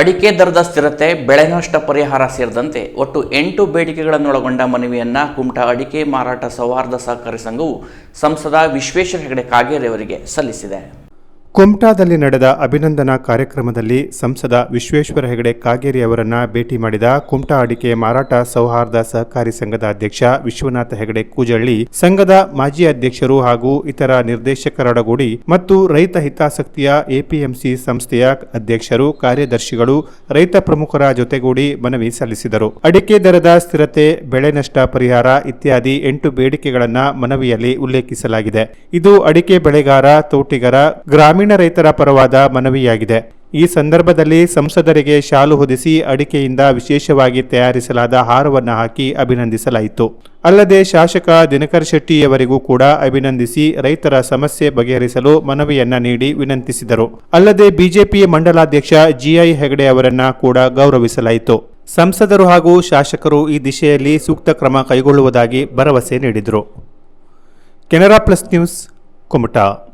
ಅಡಿಕೆ ದರದ ಸ್ಥಿರತೆ, ಬೆಳೆ ನಷ್ಟ ಪರಿಹಾರ ಸೇರಿದಂತೆ ಒಟ್ಟು ಎಂಟು ಬೇಡಿಕೆಗಳನ್ನೊಳಗೊಂಡ ಮನವಿಯನ್ನು ಕುಮಟಾ ಅಡಿಕೆ ಮಾರಾಟ ಸೌಹಾರ್ದ ಸಹಕಾರಿ ಸಂಘವು ಸಂಸದ ವಿಶ್ವೇಶ್ವರ ಹೆಗಡೆ ಕಾಗೇರಿ ಅವರಿಗೆ ಸಲ್ಲಿಸಿದೆ. ಕುಮಟಾದಲ್ಲಿ ನಡೆದ ಅಭಿನಂದನಾ ಕಾರ್ಯಕ್ರಮದಲ್ಲಿ ಸಂಸದ ವಿಶ್ವೇಶ್ವರ ಹೆಗಡೆ ಕಾಗೇರಿ ಅವರನ್ನ ಭೇಟಿ ಮಾಡಿದ ಕುಮಟಾ ಅಡಿಕೆ ಮಾರಾಟ ಸೌಹಾರ್ದ ಸಹಕಾರಿ ಸಂಘದ ಅಧ್ಯಕ್ಷ ವಿಶ್ವನಾಥ ಹೆಗಡೆ ಕೂಜಳ್ಳಿ, ಸಂಘದ ಮಾಜಿ ಅಧ್ಯಕ್ಷರು ಹಾಗೂ ಇತರ ನಿರ್ದೇಶಕರೊಡಗೂಡಿ ಮತ್ತು ರೈತ ಹಿತಾಸಕ್ತಿಯ ಎಪಿಎಂಸಿ ಸಂಸ್ಥೆಯ ಅಧ್ಯಕ್ಷರು, ಕಾರ್ಯದರ್ಶಿಗಳು, ರೈತ ಪ್ರಮುಖರ ಜೊತೆಗೂಡಿ ಮನವಿ ಸಲ್ಲಿಸಿದರು. ಅಡಿಕೆ ದರದ ಸ್ಥಿರತೆ, ಬೆಳೆ ನಷ್ಟ ಪರಿಹಾರ ಇತ್ಯಾದಿ ಎಂಟು ಬೇಡಿಕೆಗಳನ್ನು ಮನವಿಯಲ್ಲಿ ಉಲ್ಲೇಖಿಸಲಾಗಿದೆ. ಇದು ಅಡಿಕೆ ಬೆಳೆಗಾರ, ತೋಟಿಗರ, ಗ್ರಾಮೀಣ ರೈತರ ಪರವಾದ ಮನವಿಯಾಗಿದೆ. ಈ ಸಂದರ್ಭದಲ್ಲಿ ಸಂಸದರಿಗೆ ಶಾಲು ಹೊದಿಸಿ ಅಡಿಕೆಯಿಂದ ವಿಶೇಷವಾಗಿ ತಯಾರಿಸಲಾದ ಹಾರವನ್ನು ಹಾಕಿ ಅಭಿನಂದಿಸಲಾಯಿತು. ಅಲ್ಲದೆ ಶಾಸಕ ದಿನಕರ್ ಶೆಟ್ಟಿಯವರಿಗೂ ಕೂಡ ಅಭಿನಂದಿಸಿ ರೈತರ ಸಮಸ್ಯೆ ಬಗೆಹರಿಸಲು ಮನವಿಯನ್ನ ನೀಡಿ ವಿನಂತಿಸಿದರು. ಅಲ್ಲದೆ ಬಿಜೆಪಿ ಮಂಡಲಾಧ್ಯಕ್ಷ ಜಿಐ ಹೆಗಡೆ ಅವರನ್ನ ಕೂಡ ಗೌರವಿಸಲಾಯಿತು. ಸಂಸದರು ಹಾಗೂ ಶಾಸಕರು ಈ ದಿಶೆಯಲ್ಲಿ ಸೂಕ್ತ ಕ್ರಮ ಕೈಗೊಳ್ಳುವುದಾಗಿ ಭರವಸೆ ನೀಡಿದರು. Canara plus news, Kumta.